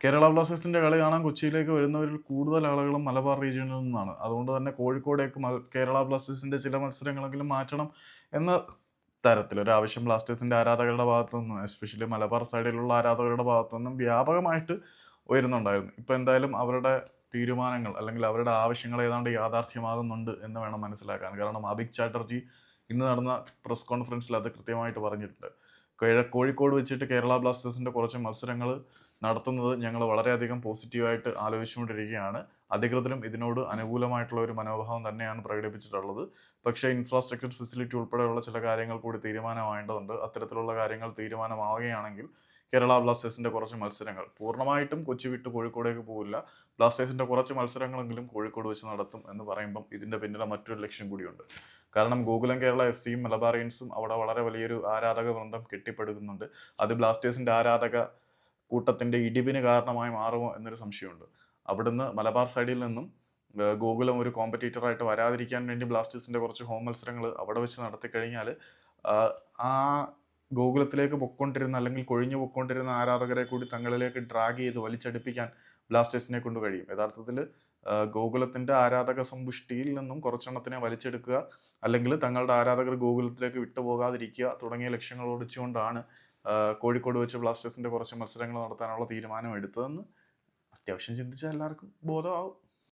കേരള ബ്ലാസ്റ്റേഴ്സിന്റെ കളി കാണാൻ കൊച്ചിയിലേക്ക് വരുന്നവരിൽ കൂടുതൽ ആളുകളും മലബാർ റീജിയനിൽ നിന്നാണ്. അതുകൊണ്ട് തന്നെ കോഴിക്കോടേക്ക് കേരള ബ്ലാസ്റ്റേഴ്സിന്റെ ചില മത്സരങ്ങളെങ്കിലും മാറ്റണം എന്ന തരത്തിൽ ഒരു ആവശ്യം ബ്ലാസ്റ്റേഴ്സിന്റെ ആരാധകരുടെ ഭാഗത്തു നിന്നും എസ്പെഷ്യലി മലബാർ സൈഡിലുള്ള ആരാധകരുടെ ഭാഗത്തു നിന്നും വ്യാപകമായിട്ട് ഉയരുന്നുണ്ടായിരുന്നു. ഇപ്പൊ എന്തായാലും അവരുടെ തീരുമാനങ്ങൾ അല്ലെങ്കിൽ അവരുടെ ആവശ്യങ്ങൾ ഏതാണ്ട് യാഥാർത്ഥ്യമാകുന്നുണ്ട് എന്ന് വേണം മനസ്സിലാക്കാൻ. കാരണം അഭിക് ചാറ്റർജി ഇന്ന് നടന്ന പ്രസ് കോൺഫറൻസിൽ അത് കൃത്യമായിട്ട് പറഞ്ഞിട്ടുണ്ട്. കോഴിക്കോട് വെച്ചിട്ട് കേരള ബ്ലാസ്റ്റേഴ്സിന്റെ കുറച്ച് മത്സരങ്ങൾ നടത്തുന്നത് ഞങ്ങൾ വളരെയധികം പോസിറ്റീവായിട്ട് ആലോചിച്ചുകൊണ്ടിരിക്കുകയാണ്. അധികൃതരും ഇതിനോട് അനുകൂലമായിട്ടുള്ള ഒരു മനോഭാവം തന്നെയാണ് പ്രകടിപ്പിച്ചിട്ടുള്ളത്. പക്ഷേ ഇൻഫ്രാസ്ട്രക്ചർ ഫെസിലിറ്റി ഉൾപ്പെടെയുള്ള ചില കാര്യങ്ങൾ കൂടി തീരുമാനമാവേണ്ടതുണ്ട് അത്തരത്തിലുള്ള കാര്യങ്ങൾ തീരുമാനമാവുകയാണെങ്കിൽ കേരള ബ്ലാസ്റ്റേഴ്സിന്റെ കുറച്ച് മത്സരങ്ങൾ. പൂർണമായിട്ടും കൊച്ചി വിട്ട് കോഴിക്കോടേക്ക് പോകില്ല ബ്ലാസ്റ്റേഴ്സിന്റെ കുറച്ച് മത്സരങ്ങളെങ്കിലും കോഴിക്കോട് വെച്ച് നടത്തും എന്ന് പറയുമ്പം ഇതിന്റെ പിന്നിലെ മറ്റൊരു ലക്ഷ്യം കൂടിയുണ്ട്. കാരണം ഗോകുലം കേരള എഫ് സിയും മലബാറിയൻസും അവിടെ വളരെ വലിയൊരു ആരാധക വൃന്ദം കെട്ടിപ്പടുക്കുന്നുണ്ട്. അത് ബ്ലാസ്റ്റേഴ്സിന്റെ ആരാധക കൂട്ടത്തിന്റെ ഇടിവിന് കാരണമായി മാറുമോ എന്നൊരു സംശയമുണ്ട്. അവിടുന്ന് മലബാർ സൈഡിൽ നിന്നും ഗോകുലം ഒരു കോമ്പറ്റീറ്റർ ആയിട്ട് വരാതിരിക്കാൻ വേണ്ടി ബ്ലാസ്റ്റേഴ്സിന്റെ കുറച്ച് ഹോം മത്സരങ്ങൾ അവിടെ വെച്ച് നടത്തിക്കഴിഞ്ഞാൽ ആ ഗോകുലത്തിലേക്ക് പൊക്കൊണ്ടിരുന്ന അല്ലെങ്കിൽ കൊഴിഞ്ഞു പൊക്കൊണ്ടിരുന്ന ആരാധകരെ കൂടി തങ്ങളിലേക്ക് ഡ്രാഗ് ചെയ്ത് വലിച്ചടിപ്പിക്കാൻ ബ്ലാസ്റ്റേഴ്സിനെ കൊണ്ട് കഴിയും. യഥാർത്ഥത്തിൽ ഗോകുലത്തിന്റെ ആരാധക സമ്പുഷ്ടിയിൽ നിന്നും കുറച്ചെണ്ണത്തിനെ വലിച്ചെടുക്കുക അല്ലെങ്കിൽ തങ്ങളുടെ ആരാധകർ ഗോകുലത്തിലേക്ക് വിട്ടുപോകാതിരിക്കുക തുടങ്ങിയ ലക്ഷ്യങ്ങൾ ഒടിച്ചുകൊണ്ടാണ് കോഴിക്കോട് വെച്ച് ബ്ലാസ്റ്റേഴ്സിന്റെ കുറച്ച് മത്സരങ്ങൾ നടത്താനുള്ള തീരുമാനം എടുത്തതെന്ന് അത്യാവശ്യം ചിന്തിച്ചാൽ എല്ലാവർക്കും ബോധമാവും.